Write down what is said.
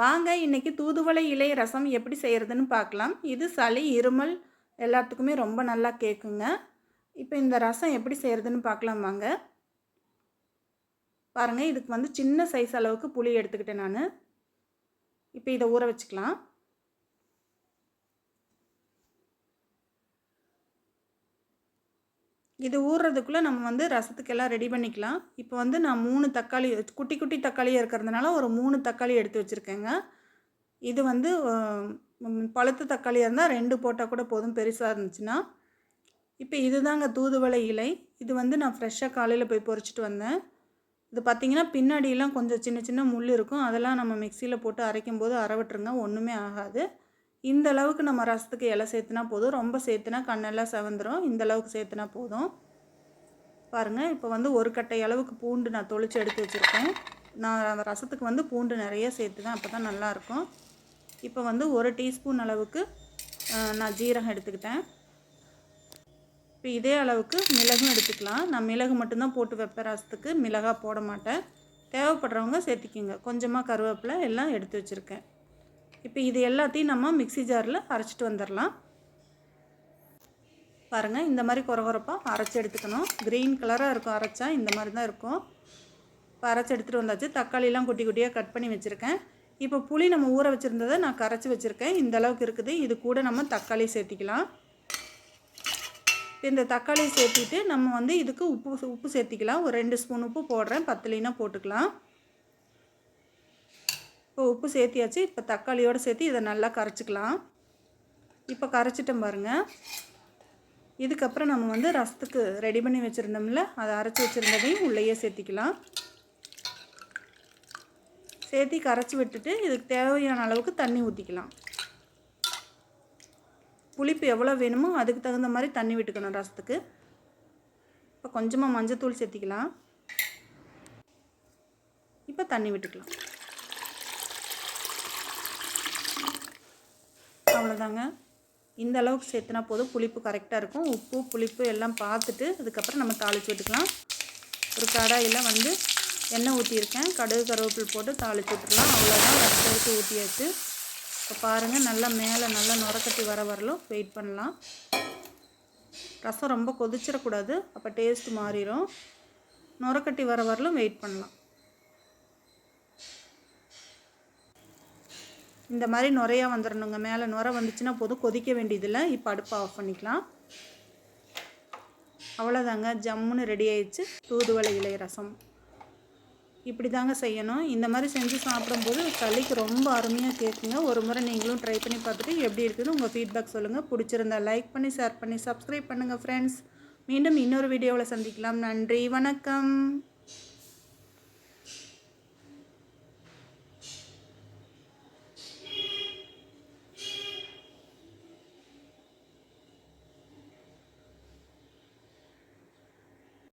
வாங்க இன்னைக்கு தூதுவளை இலை ரசம் எப்படி செய்கிறதுன்னு பார்க்கலாம். இது சளி இருமல் எல்லாத்துக்குமே ரொம்ப நல்லா கேட்குங்க இப்போ இந்த ரசம் எப்படி செய்கிறதுன்னு பார்க்கலாம் வாங்க. பாருங்கள் இதுக்கு வந்து சின்ன சைஸ் அளவுக்கு புளி எடுத்துக்கிட்டேன் நான். இப்போ இதை ஊற வச்சுக்கலாம். இது ஊறுறதுக்குள்ளே நம்ம வந்து ரசத்துக்கெல்லாம் ரெடி பண்ணிக்கலாம். இப்போ வந்து நான் மூணு தக்காளி குட்டி குட்டி தக்காளியாக இருக்கிறதுனால ஒரு மூணு தக்காளி எடுத்து வச்சுருக்கேங்க. இது வந்து பழுத்த தக்காளியாக இருந்தால் ரெண்டு போட்டால் கூட போதும் பெருசாக இருந்துச்சுன்னா. இப்போ இதுதாங்க தூதுவளை இலை. இது வந்து நான் ஃப்ரெஷ்ஷாக காலையில் போய் பொறிச்சிட்டு வந்தேன். இது பார்த்தீங்கன்னா பின்னாடியெல்லாம் கொஞ்சம் சின்ன சின்ன முள் இருக்கும். அதெல்லாம் நம்ம மிக்சியில் போட்டு அரைக்கும் போது அறவிட்டுருங்க ஒன்றுமே ஆகாது. இந்த அளவுக்கு நம்ம ரசத்துக்கு இலை சேர்த்துனா போதும். ரொம்ப சேர்த்துனா கண்ணெல்லாம் செவந்துடும் இந்த அளவுக்கு சேர்த்துனா போதும். பாருங்கள் இப்போ வந்து ஒரு கட்டை அளவுக்கு பூண்டு நான் தொளிச்சு எடுத்து வச்சுருக்கேன். நான் அந்த ரசத்துக்கு வந்து பூண்டு நிறைய சேர்த்துதான் அப்போ தான் நல்லாயிருக்கும் இப்போ வந்து ஒரு டீஸ்பூன் அளவுக்கு நான் ஜீரகம் எடுத்துக்கிட்டேன். இப்போ இதே அளவுக்கு மிளகும் எடுத்துக்கலாம். நான் மிளகு மட்டும்தான் போட்டு வைப்பேன் ரசத்துக்கு. மிளகா போட மாட்டேன். தேவைப்படுறவங்க சேர்த்திக்கிங்க. கொஞ்சமாக கருவேப்பிலை எல்லாம் எடுத்து வச்சுருக்கேன். இப்போ இது எல்லாத்தையும் நம்ம மிக்ஸி ஜாரில் அரைச்சிட்டு வந்துடலாம். பாருங்கள் இந்த மாதிரி குறகுறப்பாக அரைச்சி எடுத்துக்கணும். க்ரீன் கலராக இருக்கும் அரைச்சா இந்த மாதிரி தான் இருக்கும். இப்போ அரைச்சி எடுத்துகிட்டு வந்தாச்சு. தக்காளிலாம் குட்டி குட்டியாக கட் பண்ணி வச்சுருக்கேன். இப்போ புளி நம்ம ஊற வச்சுருந்ததை நான் கரைச்சி வச்சுருக்கேன். இந்த அளவுக்கு இருக்குது. இது கூட நம்ம தக்காளி சேர்த்திக்கலாம். இப்போ இந்த தக்காளி சேர்த்திட்டு நம்ம வந்து இதுக்கு உப்பு உப்பு சேர்த்திக்கலாம். ஒரு ரெண்டு ஸ்பூன் உப்பு போடுறேன். பத்துலினா போட்டுக்கலாம். இப்போ உப்பு சேர்த்தியாச்சு. இப்போ தக்காளியோடு சேர்த்து இதை நல்லா கரைச்சிக்கலாம். இப்போ கரைச்சிட்டோம் பாருங்கள் இதுக்கப்புறம் நம்ம வந்து ரசத்துக்கு ரெடி பண்ணி வச்சுருந்தோம்ல அதை அரைச்சி வச்சுருந்ததையும் உள்ளேயே சேர்த்திக்கலாம். சேர்த்தி கரைச்சி விட்டுட்டு இதுக்கு தேவையான அளவுக்கு தண்ணி ஊற்றிக்கலாம் புளிப்பு எவ்வளோ வேணுமோ அதுக்கு தகுந்த மாதிரி தண்ணி விட்டுக்கணும் ரசத்துக்கு. இப்போ கொஞ்சமாக மஞ்சத்தூள் சேர்த்திக்கலாம். இப்போ தண்ணி விட்டுக்கலாம். அவ்வளோதாங்க இந்த அளவுக்கு சேர்த்துனா போதும். புளிப்பு கரெக்டாக இருக்கும். உப்பு புளிப்பு எல்லாம் பார்த்துட்டு அதுக்கப்புறம் நம்ம தாளித்து விட்டுக்கலாம். ஒரு கடாயில் வந்து எண்ணெய் ஊற்றியிருக்கேன் கடுகு கருவேப்பில் போட்டு தாளித்து விட்டுக்கலாம் அவ்வளோதான் ரசத்துக்கு ஊற்றியாச்சு இப்போ பாருங்கள் நல்லா மேலே நல்லா நுரக்கட்டி வர வரலும் வெயிட் பண்ணலாம். ரசம் ரொம்ப கொதிச்சிடக்கூடாது. அப்போ டேஸ்ட் மாறிடும் நுரக்கட்டி வர வரலும் வெயிட் பண்ணலாம். இந்த மாதிரி நுரையா வந்துடணுங்க மேலே நுரை வந்துச்சுன்னா போதும். கொதிக்க வேண்டியதில்லை. இப்போ அடுப்பை ஆஃப் பண்ணிக்கலாம். அவ்வளோதாங்க ஜம்முன்னு ரெடி ஆயிடுச்சு. தூதுவளை இலை ரசம். இப்படி தாங்க செய்யணும். இந்த மாதிரி செஞ்சு சாப்பிடும்போது சளிக்கு ரொம்ப அருமையாக கேட்குங்க. ஒரு முறை நீங்களும் ட்ரை பண்ணி பார்த்துட்டு எப்படி இருக்குதுன்னு உங்கள் ஃபீட்பேக் சொல்லுங்கள் பிடிச்சிருந்தா லைக் பண்ணி ஷேர் பண்ணி சப்ஸ்கிரைப் பண்ணுங்கள் ஃப்ரெண்ட்ஸ் மீண்டும் இன்னொரு வீடியோவில் சந்திக்கலாம். நன்றி. வணக்கம்.